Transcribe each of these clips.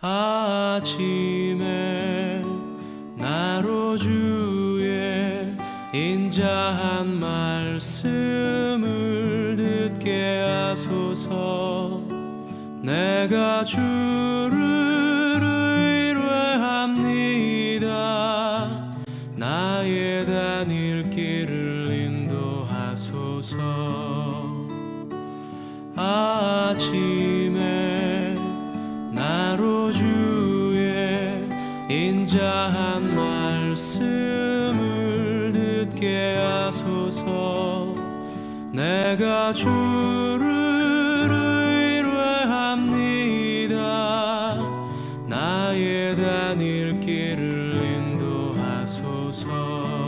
아침에 나로 주의 인자한 말씀을 듣게 하소서. 내가 주를 의뢰합니다. 나의 다닐 길을 인도하소서. 아침 말씀을 듣게 하소서. 내가 주를 의뢰합니다. 나의 다닐 길을 인도하소서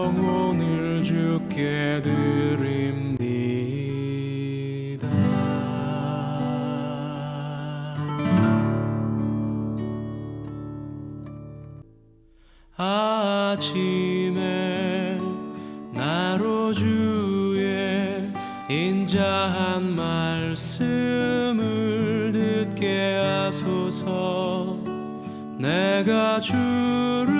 영혼을 주께 드립니다. 아침에 나로 주의 인자한 말씀을 듣게 하소서 내가 주를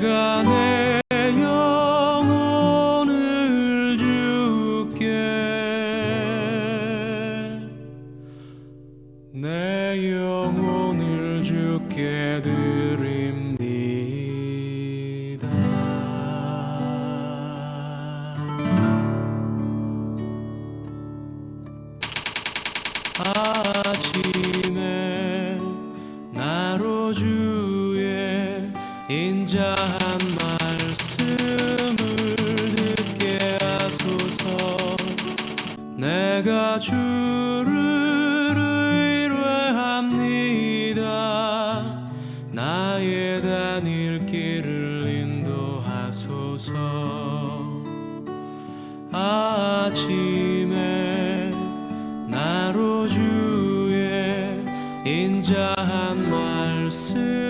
내 영혼을 주께 내 영혼을 주께 드립니다. 아침에 나로 주의 인자한 말씀을 듣게 하소서. 내가 주를 의뢰합니다. 나의 다닐 길을 인도하소서. 아침에 나로 주의 인자한 말씀